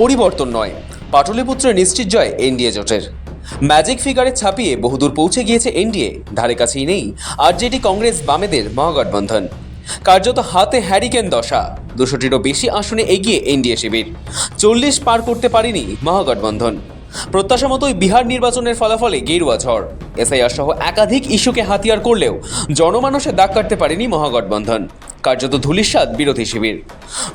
পরিবর্তন নয়। পাটলিপুত্রের নিশ্চিত জয় এনডিএ জোটের। ম্যাজিক ফিগারে ছাপিয়ে বহুদূর পৌঁছে গিয়েছে এনডিএ। ধারে কাছেই নেই আরজেডি কংগ্রেস বামেদের মহাগঠবন্ধন। কার্যত হাতে হ্যারিকেন দশা। দুশোটিরও বেশি আসনে এগিয়ে এনডিএ শিবির। চল্লিশ পার করতে পারেনি মহাগঠবন্ধন। প্রত্যাশা মতোই বিহার নির্বাচনের ফলাফলে গেরুয়া ঝড়। এসআইআর সহ একাধিক ইস্যুকে হাতিয়ার করলেও জনমানসে দাগ কাটতে পারেনি মহাগঠবন্ধন। কার্যত ধুলিস্বাদ বিরোধী শিবির।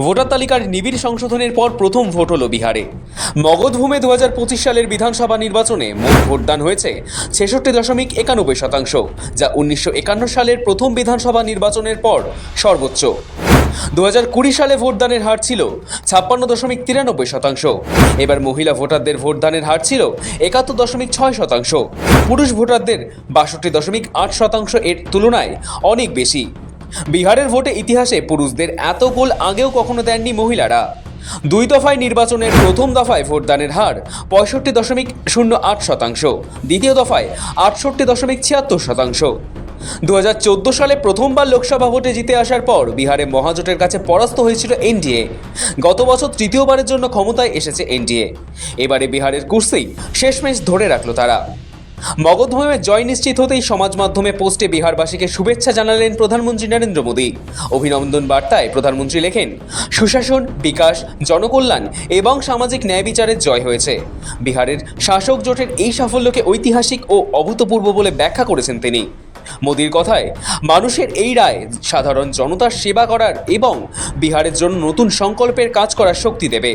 ভোটার তালিকার নিবিড় সংশোধনের পর প্রথম ভোট হলো বিহারে। মগধভূমে দু হাজার পঁচিশ সালের বিধানসভা নির্বাচনে মোট ভোটদান হয়েছে ছেষট্টি দশমিক একানব্বই শতাংশ, যা উনিশশো একান্ন সালের প্রথম বিধানসভা নির্বাচনের পর সর্বোচ্চ। দু হাজার কুড়ি সালে ভোটদানের হার ছিল ছাপ্পান্ন দশমিক তিরানব্বই শতাংশ। এবার মহিলা ভোটারদের ভোটদানের হার ছিল একাত্তর দশমিক ছয় শতাংশ। পুরুষ ভোটারদের বাষট্টি দশমিক আট শতাংশ এর তুলনায় অনেক বেশি। বিহারের ভোটে ইতিহাসে পুরুষদের এত গোল আগেও কখনো দেননি মহিলারা। দুই দফায় নির্বাচনের প্রথম দফায় ভোটদানের হার পঁয়ষট্টি দশমিক শূন্য আট শতাংশ, দ্বিতীয় দফায় আটষট্টি দশমিক ছিয়াত্তর শতাংশ। দু হাজার চোদ্দ সালে প্রথমবার লোকসভা ভোটে জিতে আসার পর বিহারে মহাজোটের কাছে পরাস্ত হয়েছিল এনডিএ। গত বছর তৃতীয়বারের জন্য ক্ষমতায় এসেছে এনডিএ। এবারে বিহারের কুর্সি শেষমেশ ধরে রাখল তারা। মগধভূমে জয় নিশ্চিত হতেই সমাজ মাধ্যমে পোস্টে বিহারবাসীকে শুভেচ্ছা জানালেন প্রধানমন্ত্রী নরেন্দ্র মোদী। অভিনন্দন বার্তায় প্রধানমন্ত্রী লেখেন, সুশাসন, বিকাশ, জনকল্যাণ এবং সামাজিক ন্যায় বিচারের জয় হয়েছে। বিহারের শাসক জোটের এই সাফল্যকে ঐতিহাসিক ও অভূতপূর্ব বলে ব্যাখ্যা করেছেন তিনি। মোদির কথায়, মানুষের এই রায় সাধারণ জনতার সেবা করার এবং বিহারের জন্য নতুন সংকল্পের কাজ করার শক্তি দেবে।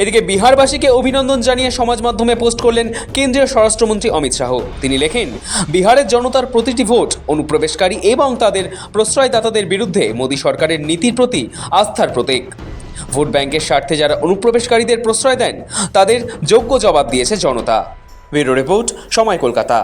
এদিকে বিহারবাসীকে অভিনন্দন জানিয়ে সমাজ মাধ্যমে পোস্ট করলেন কেন্দ্রীয় স্বরাষ্ট্রমন্ত্রী অমিত শাহ। তিনি লেখেন, বিহারের জনতার প্রতিটি ভোট অনুপ্রবেশকারী এবং তাদের প্রশ্রয়দাতাদের বিরুদ্ধে মোদী সরকারের নীতির প্রতি আস্থার প্রতীক। ভোট ব্যাংকের স্বার্থে যারা অনুপ্রবেশকারীদের প্রশ্রয় দেন, তাদের যোগ্য জবাব দিয়েছে জনতা। ব্যুরো রিপোর্ট, সময় কলকাতা।